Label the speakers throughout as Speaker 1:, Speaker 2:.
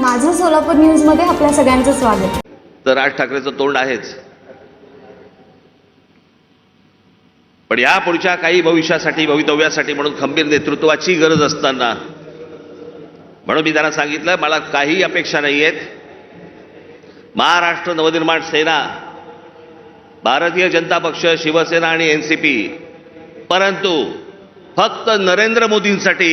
Speaker 1: माझं सोलापूर न्यूजमध्ये आपल्या सगळ्यांचं स्वागत.
Speaker 2: तर राज ठाकरेचं तोंड आहेच. पण या पुढच्या काही भविष्यासाठी भवितव्यासाठी म्हणून खंबीर नेतृत्वाची गरज असताना म्हणून मी त्यांना सांगितलं मला काही अपेक्षा नाही आहेत महाराष्ट्र नवनिर्माण सेना भारतीय जनता पक्ष शिवसेना आणि एन सी पी परंतु फक्त नरेंद्र मोदींसाठी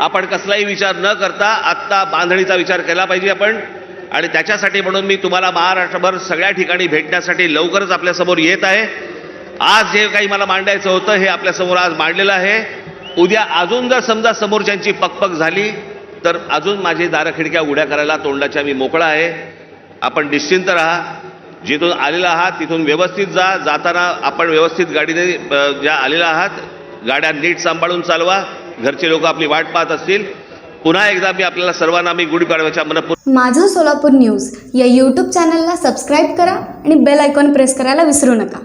Speaker 2: आपण कसलाही विचार न करता आत्ता बांधणीचा विचार केला पाहिजे आपण. आणि त्याच्यासाठी म्हणून मी तुम्हाला महाराष्ट्रभर सगळ्या ठिकाणी भेटण्यासाठी लवकरच आपल्यासमोर येत आहे. आज जे काही मला मांडायचं होतं हे आपल्यासमोर आज मांडलेलं आहे. उद्या अजून जर समजा समोरच्यांची पकपक झाली तर अजून माझी दारं खिडक्या उड्या करायला तोंडाच्या मी मोकळा आहे. आपण निश्चिंत राहा. जिथून आलेला आहात तिथून व्यवस्थित जा. जाताना आपण व्यवस्थित गाडीने ज्या आलेला आहात गाड्या नीट सांभाळून चालवा. घरचे लोक आपली वाट पाहत असतील. पुन्हा एकदा मी आपल्याला सर्वांना मी गुढीपाडव्याच्या मनपूर
Speaker 1: माझं सोलापूर न्यूज या यूट्यूब चॅनलला सबस्क्राईब करा आणि बेल आयकॉन प्रेस करायला विसरू नका.